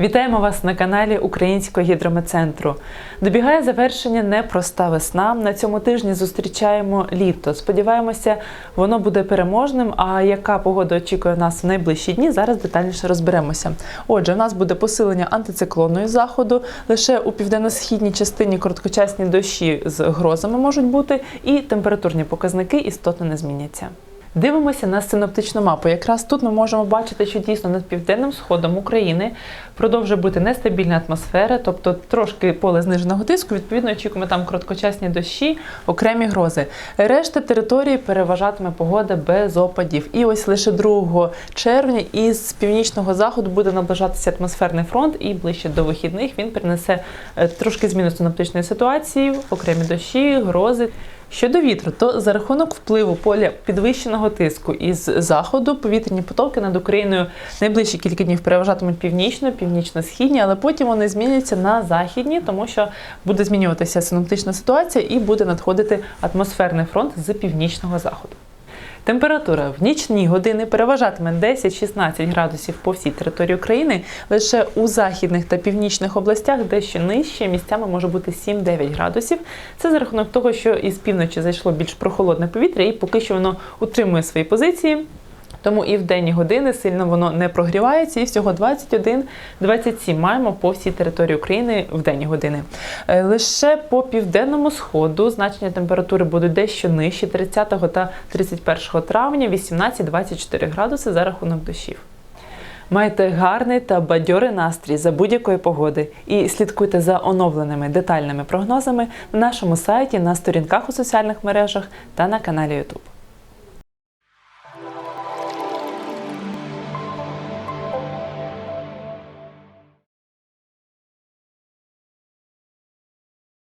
Вітаємо вас на каналі Українського гідрометцентру. Добігає завершення непроста весна. На цьому тижні зустрічаємо літо. Сподіваємося, воно буде переможним. А яка погода очікує нас в найближчі дні? Зараз детальніше розберемося. Отже, у нас буде посилення антициклонної заходу. Лише у південно-східній частині короткочасні дощі з грозами можуть бути, і температурні показники істотно не зміняться. Дивимося на синоптичну мапу. Якраз тут ми можемо бачити, що дійсно над південним сходом України продовжує бути нестабільна атмосфера, тобто трошки поле зниженого тиску. Відповідно, очікуємо там короткочасні дощі, окремі грози. Решта території переважатиме погода без опадів. І ось лише 2 червня із північного заходу буде наближатися атмосферний фронт, і ближче до вихідних він принесе е, трошки зміну синоптичної ситуації, окремі дощі, грози. Щодо вітру, то за рахунок впливу поля підвищеного тиску із заходу повітряні потоки над Україною найближчі кілька днів переважатимуть північно, північно-східні, але потім вони зміняться на західні, тому що буде змінюватися синоптична ситуація і буде надходити атмосферний фронт з північного заходу. Температура в нічні години переважатиме 10-16 градусів по всій території України. Лише у західних та північних областях дещо нижче місцями може бути 7-9 градусів. Це за рахунок того, що із півночі зайшло більш прохолодне повітря, і поки що воно утримує свої позиції. Тому і в денні години сильно воно не прогрівається, і всього 21-27 маємо по всій території України в денні години. Е, Лише по південному сходу значення температури будуть дещо нижчі 30 та 31 травня 18-24 градуси за рахунок дощів. Майте гарний та бадьорий настрій за будь-якої погоди і слідкуйте за оновленими детальними прогнозами на нашому сайті, на сторінках у соціальних мережах та на каналі YouTube.